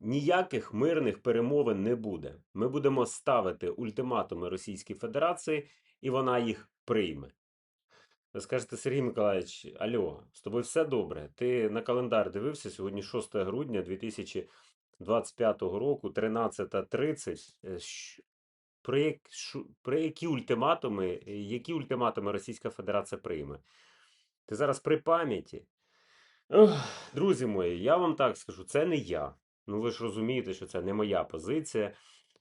ніяких мирних перемовин не буде. Ми будемо ставити ультиматуми Російській Федерації, і вона їх прийме. Ви скажете, Сергій Миколаївич, альо, з тобою все добре. Ти на календар дивився сьогодні 6 грудня 2025 року, 13.30. Е, Про, як, про які ультиматуми, е, які ультиматуми Російська Федерація прийме? Ти зараз при пам'яті. Друзі мої, я вам так скажу, це не я. Ну ви ж розумієте, що це не моя позиція.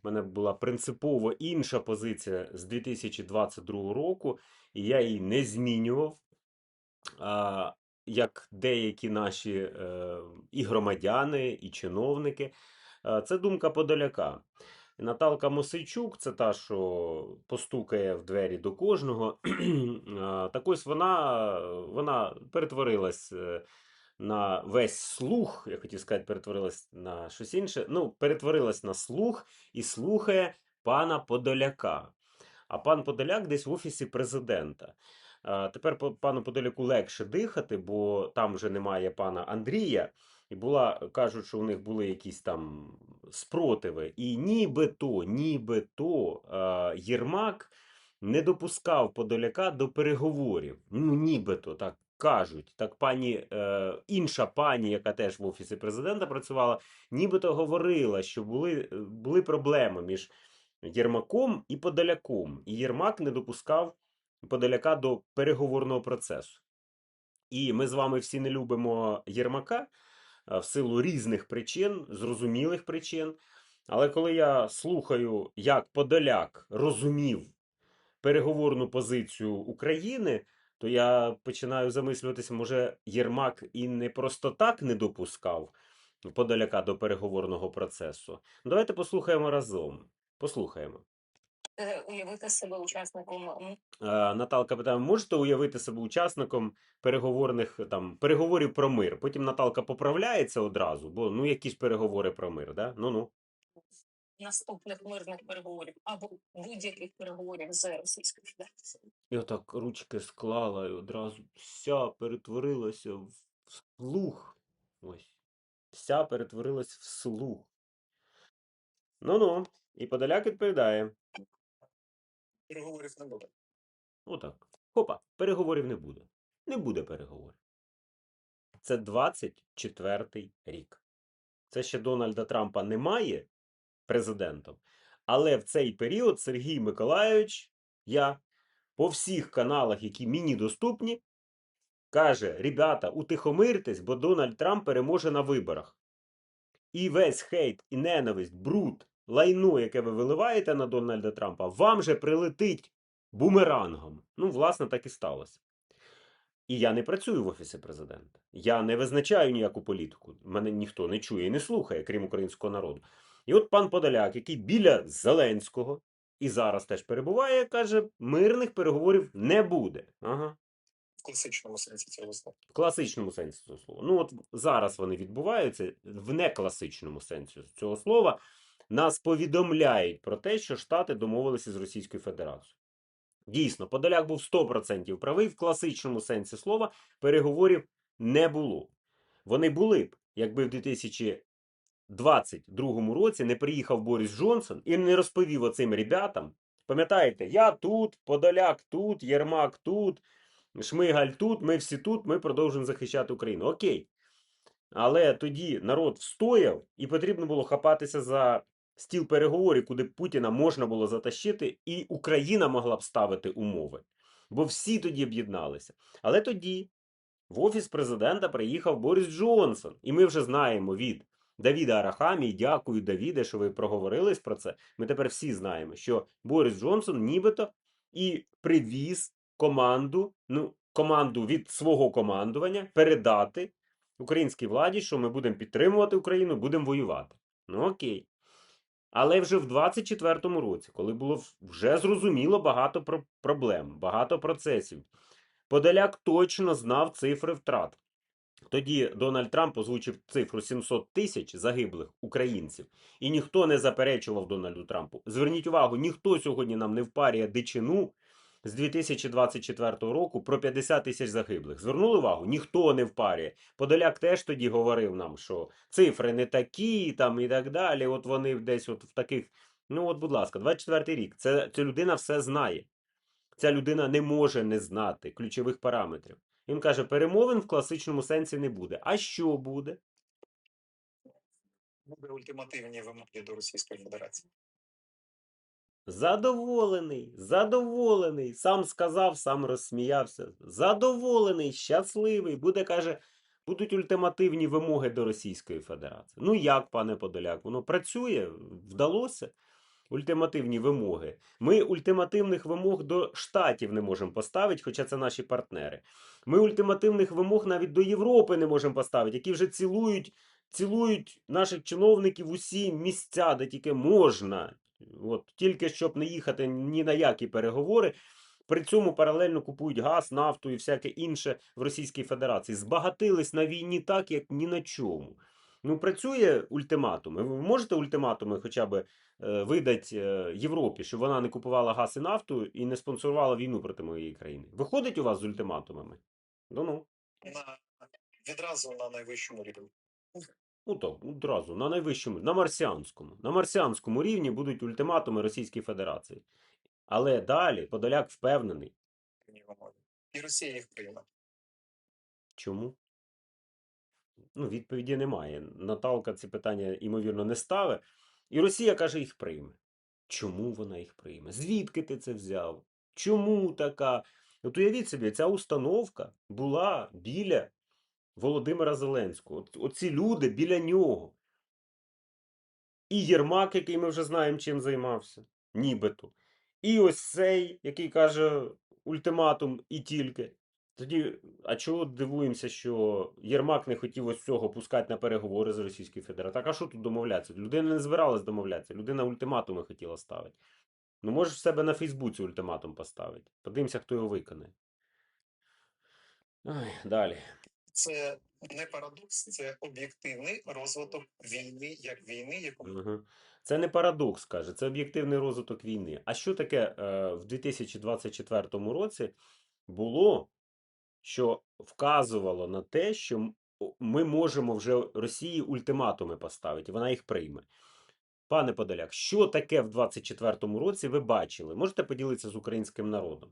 У мене була принципово інша позиція з 2022 року, і я її не змінював. А, як деякі наші е, і громадяни, і чиновники. Це думка Подоляка. Наталка Мосейчук, це та, що постукає в двері до кожного. Так ось вона, вона перетворилась е, на весь слух, я хотів сказати, перетворилась на щось інше. Ну, перетворилась на слух і слухає пана Подоляка. А пан Подоляк десь в офісі президента. Тепер пану Подоляку легше дихати, бо там вже немає пана Андрія. І була, кажуть, що у них були якісь там спротиви. І нібито, нібито Єрмак не допускав Подоляка до переговорів. Ну, нібито так кажуть. Так пані, е, інша пані, яка теж в офісі президента працювала, нібито говорила, що були, були проблеми між Єрмаком і Подоляком. І Єрмак не допускав Подоляка до переговорного процесу. І ми з вами всі не любимо Єрмака е, в силу різних причин, зрозумілих причин. Але коли я слухаю, як Подоляк розумів переговорну позицію України, то я починаю замислюватися, може, Єрмак і не просто так не допускав Подоляка до переговорного процесу. Ну, Давайте послухаємо разом. Послухаємо. е, уявити себе учасником Е, Наталка питає: можете уявити себе учасником переговорних там переговорів про мир? Потім Наталка поправляється одразу, бо ну які ж переговори про мир, да? Ну ну. наступних мирних переговорів або будь-яких переговорів з Російською Федерацією. І отак ручки склала і одразу вся перетворилася в слух. Ось. Вся перетворилась в слух. Ну ну. І Подоляк відповідає: переговорів не буде. отак. Хопа, переговорів не буде. Не буде переговорів. Це 24-й рік. Це ще Дональда Трампа немає президентом. Але в цей період Сергій Миколайович, я по всіх каналах, які мені доступні, каже: ребята, утихомиртесь, бо Дональд Трамп переможе на виборах. І весь хейт і ненависть, бруд, лайно, яке ви виливаєте на Дональда Трампа, вам же прилетить бумерангом. Ну, власне, так і сталося. І я не працюю в офісі президента. Я не визначаю ніяку політику. Мене ніхто не чує і не слухає, крім українського народу. І от пан Подоляк, який біля Зеленського і зараз теж перебуває, каже: мирних переговорів не буде. Ага. В класичному сенсі цього слова. В класичному сенсі цього слова. Ну, от зараз вони відбуваються в некласичному сенсі цього слова. Нас повідомляють про те, що Штати домовилися з Російською Федерацією. Дійсно, Подоляк був 100% правий в класичному сенсі слова, переговорів не було. Вони були б, якби в 2022 році не приїхав Борис Джонсон і не розповів оцим ребятам. Пам'ятаєте, я тут, Подоляк тут, Єрмак тут, Шмигаль тут, ми всі тут, ми продовжуємо захищати Україну. Окей. Але тоді народ встояв і потрібно було хапатися за стіл переговорів, куди Путіна можна було затащити, і Україна могла б ставити умови. Бо всі тоді об'єдналися. Але тоді в офіс президента приїхав Борис Джонсон. І ми вже знаємо від Давіда Арахамі, дякую, Давіде, що ви проговорились про це. Ми тепер всі знаємо, що Борис Джонсон нібито і привіз команду, ну, команду від свого командування передати українській владі, що ми будемо підтримувати Україну, будемо воювати. Ну окей. Але вже в 24-му році, коли було вже зрозуміло багато про- проблем, багато процесів, Подоляк точно знав цифри втрат. Тоді Дональд Трамп озвучив цифру 700 тисяч загиблих українців, і ніхто не заперечував Дональду Трампу. Зверніть увагу, ніхто сьогодні нам не впарює дичину з 2024 року про 50 тисяч загиблих. Звернули увагу? Ніхто не впарює. Подоляк теж тоді говорив нам, що цифри не такі, там і так далі. От вони десь от в таких. Ну, от, будь ласка, 24 рік. Це, ця людина все знає. Ця людина не може не знати ключових параметрів. Він каже, перемовин в класичному сенсі не буде. А що буде? Буде ультимативні вимоги до Російської Федерації. Задоволений, задоволений. Сам сказав, сам розсміявся. Задоволений, щасливий. Буде, каже, будуть ультимативні вимоги до Російської Федерації. Ну як, пане Подоляк, воно працює? Вдалося? Ультимативні вимоги. Ми ультимативних вимог до штатів не можемо поставити, хоча це наші партнери. Ми ультимативних вимог навіть до Європи не можемо поставити, які вже цілують, цілують наших чиновників усі місця, де тільки можна. От, тільки щоб не їхати ні на які переговори. При цьому паралельно купують газ, нафту і всяке інше в Російській Федерації. Збагатились на війні так, як ні на чому. Ну, працює ультиматуми. Ви можете ультиматуми хоча б е, видати е, Європі, щоб вона не купувала газ і нафту і не спонсорувала війну проти моєї країни? Виходить у вас з ультиматумами? Ну ну. На, відразу на найвищому рівні. Ну так, одразу, на найвищому, на марсіанському. На марсіанському рівні будуть ультиматуми Російської Федерації. Але далі Подоляк впевнений. І Росія їх прийме. Чому? Ну, відповіді немає. Наталка ці питання, ймовірно, не ставить. І Росія каже, їх прийме. Чому вона їх прийме? Звідки ти це взяв? Чому така? От уявіть собі, ця установка була біля Володимира Зеленського. От, оці люди біля нього. І Єрмак, який ми вже знаємо, чим займався, нібито. І ось цей, який каже ультиматум і тільки. Тоді, а чого дивуємося, що Єрмак не хотів ось цього пускати на переговори з Російською Федерацією? Так а що тут домовлятися? Людина не збиралась домовлятися, людина ультиматуми хотіла ставити. Ну, можеш в себе на Фейсбуці ультиматум поставити. Подивимося, хто його виконає. Ай, далі. Це не парадокс, це об'єктивний розвиток війни, як війни, яку Угу. Це не парадокс, каже, це об'єктивний розвиток війни. А що таке е, в 2024 році було, що вказувало на те, що ми можемо вже Росії ультиматуми поставити, вона їх прийме. Пане Подоляк, що таке в 2024 році ви бачили? Можете поділитися з українським народом?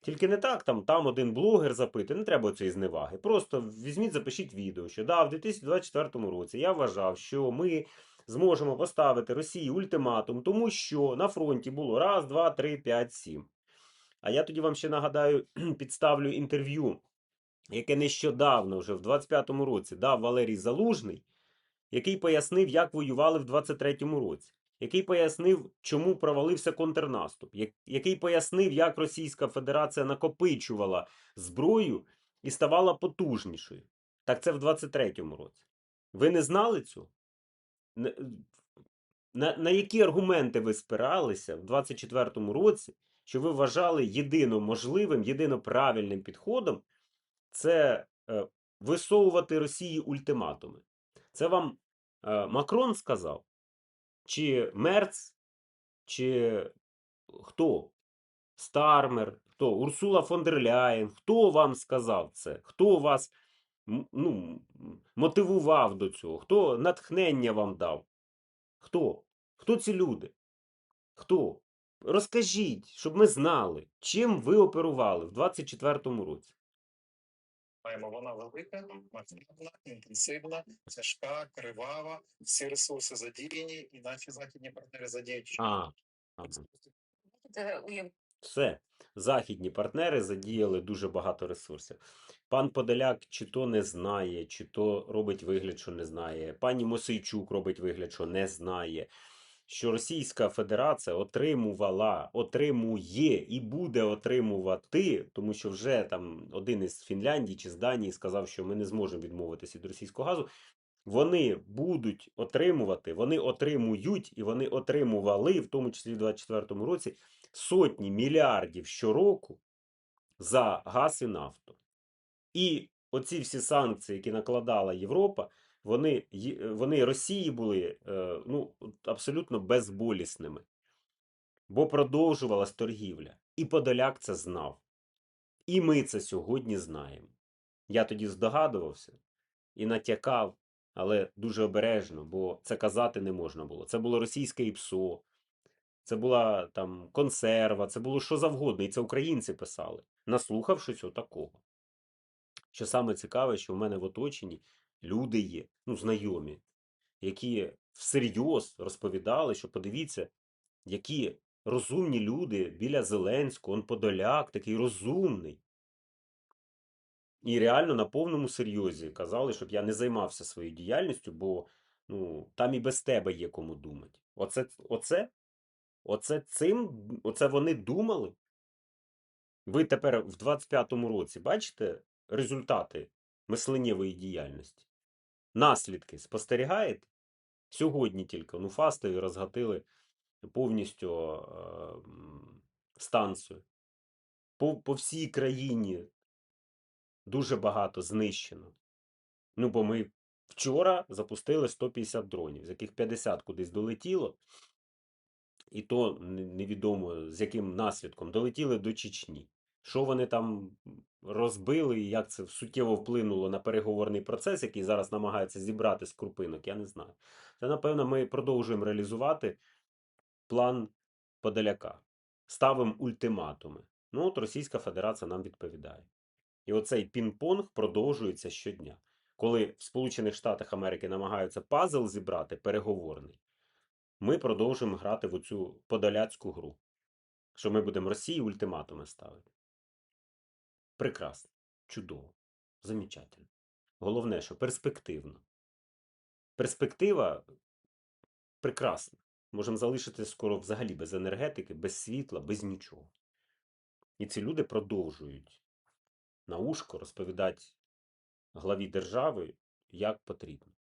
Тільки не так, там, там один блогер запитує, не треба цієї зневаги. Просто візьміть, запишіть відео, що да, в 2024 році я вважав, що ми зможемо поставити Росії ультиматум, тому що на фронті було раз, два, три, п'ять, сім. А я тоді вам ще нагадаю, підставлю інтерв'ю, яке нещодавно, вже в 25-му році, дав Валерій Залужний, який пояснив, як воювали в 23-му році. Який пояснив, чому провалився контрнаступ, який пояснив, як Російська Федерація накопичувала зброю і ставала потужнішою. Так це в 23-му році. Ви не знали цього? На, на які аргументи ви спиралися в 24-му році, що ви вважали єдино можливим, єдино правильним підходом це е, висовувати Росії ультиматуми? Це вам е, Макрон сказав? Чи Мерц, чи хто? Стармер, хто? Урсула фон дер Ляєн. Хто вам сказав це? Хто вас ну, мотивував до цього? Хто натхнення вам дав? Хто? Хто ці люди? Хто? Розкажіть, щоб ми знали, чим ви оперували в 24-му році. Маємо. Вона велика, масштабна, інтенсивна, тяжка, кривава. Всі ресурси задіяні, і наші західні партнери задіють. А, уявити, Все. Західні партнери задіяли дуже багато ресурсів. Пан Подоляк чи то не знає, чи то робить вигляд, що не знає. Пані Мосейчук робить вигляд, що не знає. Що Російська Федерація отримувала, отримує і буде отримувати, тому що вже там один із Фінляндії чи з Данії сказав, що ми не зможемо відмовитися від російського газу. Вони будуть отримувати, вони отримують і вони отримували, в тому числі в 2024 році, сотні мільярдів щороку за газ і нафту. І оці всі санкції, які накладала Європа, вони, вони Росії були е, ну, абсолютно безболісними. Бо продовжувалась торгівля. І Подоляк це знав. І ми це сьогодні знаємо. Я тоді здогадувався і натякав, але дуже обережно, бо це казати не можна було. Це було російське ІПСО, це була там консерва, це було що завгодно, і це українці писали, наслухавшись отакого. Що саме цікаве, що в мене в оточенні люди є, ну, знайомі, які всерйоз розповідали, що подивіться, які розумні люди біля Зеленського, он Подоляк, такий розумний. І реально на повному серйозі казали, щоб я не займався своєю діяльністю, бо ну, там і без тебе є кому думати. Оце, оце, оце цим, оце вони думали. Ви тепер в 25-му році бачите результати мисленнєвої діяльності? Наслідки спостерігаєте? Сьогодні тільки ну, фастові розгатили повністю е, станцію. По, по всій країні дуже багато знищено. Ну, бо ми вчора запустили 150 дронів, з яких 50 кудись долетіло, і то невідомо з яким наслідком долетіли до Чечні. Що вони там розбили і як це суттєво вплинуло на переговорний процес, який зараз намагається зібрати з крупинок, я не знаю. Це, напевно, ми продовжуємо реалізувати план Подоляка. Ставимо ультиматуми. Ну, от Російська Федерація нам відповідає. І оцей пінг-понг продовжується щодня. Коли в Сполучених Штатах Америки намагаються пазл зібрати переговорний, ми продовжуємо грати в оцю подоляцьку гру. Що ми будемо Росії ультиматуми ставити. Прекрасно, чудово, замечательно. Головне, що перспективно. Перспектива прекрасна. Можемо залишитися скоро взагалі без енергетики, без світла, без нічого. І ці люди продовжують на ушко розповідати главі держави, як потрібно.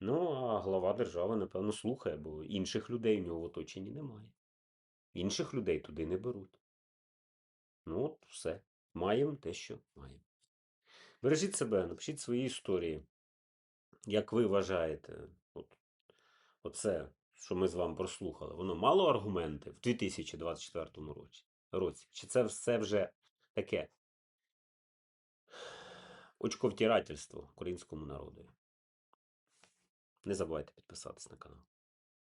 Ну, а глава держави, напевно, слухає, бо інших людей у нього в оточенні немає. Інших людей туди не беруть. Ну, от все. Маємо те, що маємо. Бережіть себе, напишіть свої історії. Як ви вважаєте, от, оце, що ми з вами прослухали, воно мало аргументи в 2024 році? Чи це все вже таке очковтирательство українському народу? Не забувайте підписатись на канал.